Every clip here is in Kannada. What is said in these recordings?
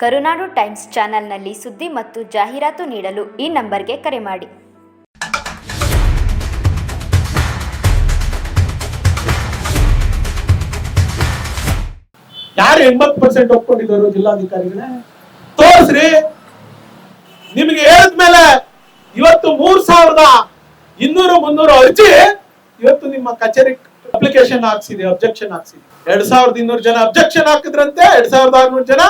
ಕರುನಾಡು ಟೈಮ್ಸ್ ಚಾನೆಲ್ನಲ್ಲಿ ಸುದ್ದಿ ಮತ್ತು ಜಾಹೀರಾತು ನೀಡಲು ಈ ನಂಬರ್ಗೆ ಕರೆ ಮಾಡಿ. ಯಾರು ಎಂಬತ್ತು ಪರ್ಸೆಂಟ್ ಒಪ್ಕೊಂಡಿದ್ದಾರೆ ಜಿಲ್ಲಾಧಿಕಾರಿಗಳೇ? ತೋರಿಸ್ರಿ. ನಿಮಗೆ ಹೇಳಿದ್ಮೇಲೆ ಇವತ್ತು ಮೂರ್ ಸಾವಿರದ ಇನ್ನೂರು ಮುನ್ನೂರು ಅರ್ಜಿ ಇವತ್ತು ನಿಮ್ಮ ಕಚೇರಿ ಅಪ್ಲಿಕೇಶನ್ ಹಾಕ್ಸಿದೆ ಅಬ್ಜೆಕ್ಷನ್ ಹಾಕ್ಸಿದೆ. ಎರಡ್ ಸಾವಿರದ ಇನ್ನೂರು ಜನ ಅಬ್ಜೆಕ್ಷನ್ ಹಾಕಿದ್ರಂತೆ, ಎರಡ್ ಸಾವಿರದ ಆರ್ನೂರು ಜನ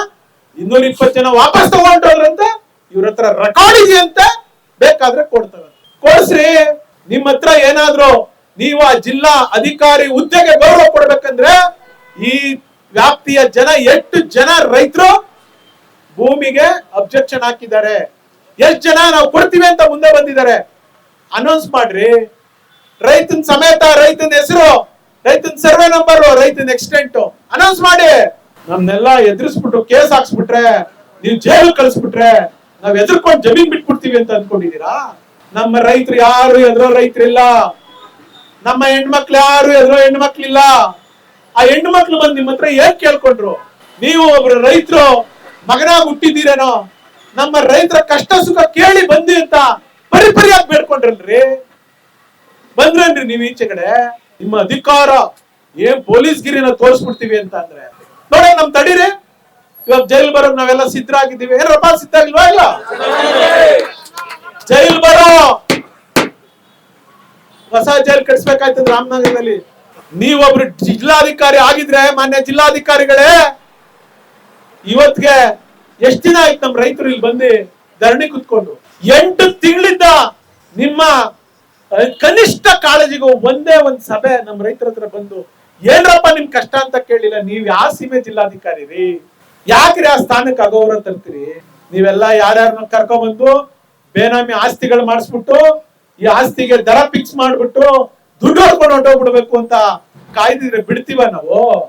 ಇನ್ನೂರ ಇಪ್ಪತ್ತು ಜನ ವಾಪಸ್ ತಗೊಂಡ್ರಂತೆ ಇವ್ರ ಹತ್ರ ರೆಕಾರ್ಡ್ ಇದೆಯಂತೆ ಬೇಕಾದ್ರೆ ಕೊಡ್ತಾರೆ. ಕೊಡ್ಸ್ರಿ, ನಿಮ್ಮ ಹತ್ರ ಏನಾದ್ರು ನೀವು ಆ ಜಿಲ್ಲಾ ಅಧಿಕಾರಿ ಹುದ್ದೆಗೆ ಗೌರವ ಕೊಡ್ಬೇಕಂದ್ರೆ ಈ ವ್ಯಾಪ್ತಿಯ ಜನ, ಎಷ್ಟು ಜನ ರೈತರು ಭೂಮಿಗೆ ಅಬ್ಜೆಕ್ಷನ್ ಹಾಕಿದ್ದಾರೆ. ಎಷ್ಟು ಜನ ನಾವು ಕೊಡ್ತೀವಿ ಅಂತ ಮುಂದೆ ಬಂದಿದ್ದಾರೆ. ಅನೌನ್ಸ್ ಮಾಡ್ರಿ. ರೈತನ ಸಮೇತ ರೈತನ ಹೆಸರು, ರೈತನ ಸರ್ವೆ ನಂಬರ್ ರೈತನ ಎಕ್ಸ್ಟೆಂಟ್ ಅನೌನ್ಸ್ ಮಾಡಿ. ನಮ್ನೆಲ್ಲ ಎದುರಿಸ್ಬಿಟ್ಟು ಕೇಸ್ ಹಾಕ್ಸ್ಬಿಟ್ರೆ, ನೀವು ಜೈಲು ಕಳಿಸ್ಬಿಟ್ರೆ, ನಾವ್ ಎದುರ್ಕೊಂಡು ಜಮೀನ್ ಬಿಟ್ಬಿಡ್ತೀವಿ ಅಂತ ಅನ್ಕೊಂಡಿದೀರಾ ನಮ್ಮ ರೈತರು ಯಾರು ಎದುರೋ ರೈತರಿಲ್ಲ. ನಮ್ಮ ಹೆಣ್ಮಕ್ಳು ಯಾರು ಎದುರೋ ಹೆಣ್ಮಕ್ಳಿಲ್ಲ. ಆ ಹೆಣ್ಮಕ್ಳು ಬಂದು ನಿಮ್ಮ ಹತ್ರ ಏನ್ ಕೇಳ್ಕೊಂಡ್ರು? ನೀವು ಒಬ್ರು ರೈತರು, ಮಗನಾಗ್ ಹುಟ್ಟಿದ್ದೀರೇನೋ, ನಮ್ಮ ರೈತರ ಕಷ್ಟ ಸುಖ ಕೇಳಿ ಬಂದಿ ಅಂತ ಪರಿಪರಿಯಾಗಿ ಬೇಡ್ಕೊಂಡ್ರಲ್ರಿ? ಬಂದ್ರನ್ರಿ ನೀವ್ ಈಚೆ ಕಡೆ? ನಿಮ್ಮ ಅಧಿಕಾರ, ಏನ್ ಪೊಲೀಸ್ ಗಿರಿನ ತೋರಿಸ್ಬಿಡ್ತೀವಿ ಅಂತ ಅಂದ್ರೆ? ನೋಡ ನಮ್ ತಡೀರಿ. ಇವಾಗ ಜೈಲ್ ಬರೋಕ್ ನಾವೆಲ್ಲ ಸಿದ್ಧರಾಗಿದ್ದೀವಿ. ಏನಪ್ಪ ಸಿದ್ಧ ಆಗಿಲ್ವಾ ಇಲ್ಲ. ಜೈಲ್ ಬರೋ. ಹೊಸ ಜೈಲ್ ಕಟ್ಸ್ಬೇಕಾಯ್ತದ ರಾಮನಗರದಲ್ಲಿ. ನೀವೊಬ್ರು ಜಿಲ್ಲಾಧಿಕಾರಿ ಆಗಿದ್ರೆ, ಮಾನ್ಯ ಜಿಲ್ಲಾಧಿಕಾರಿಗಳೇ, ಇವತ್ಗೆ ಎಷ್ಟ್ ದಿನ ಆಯ್ತು ನಮ್ ರೈತರು ಇಲ್ಲಿ ಬಂದು ಧರಣಿ ಕುತ್ಕೊಂಡು? ಎಂಟು ತಿಂಗಳಿಂದ ನಿಮ್ಮ ಕನಿಷ್ಠ ಕಾಳಜಿಗೂ ಒಂದೇ ಒಂದ್ ಸಭೆ ನಮ್ ರೈತರ ಹತ್ರ ಬಂದು ಏನ್ರಪ್ಪ ನಿಮ್ ಕಷ್ಟ ಅಂತ ಕೇಳಿಲ್ಲ? ನೀವ್ ಯಾವ ಸೀಮೆ ಜಿಲ್ಲಾಧಿಕಾರಿ ರೀ ಯಾಕ್ರಿ ಆ ಸ್ಥಾನಕ್ಕೆ ಅಗೌರ ತರ್ತೀರಿ ನೀವೆಲ್ಲ ಯಾರ್ಯಾರನ್ನ ಕರ್ಕೊಂಡ್ಬಂದು ಬೇನಾಮಿ ಆಸ್ತಿಗಳು ಮಾಡಿಸ್ಬಿಟ್ಟು, ಈ ಆಸ್ತಿಗೆ ದರ ಫಿಕ್ಸ್ ಮಾಡ್ಬಿಟ್ಟು ದುಡ್ಡು ಹೊಡ್ಕೊಂಡು ಹೊಟ್ಟೋಗ್ಬಿಡ್ಬೇಕು ಅಂತ ಕಾಯ್ದಿದ್ರೆ ಬಿಡ್ತೀವ ನಾವು?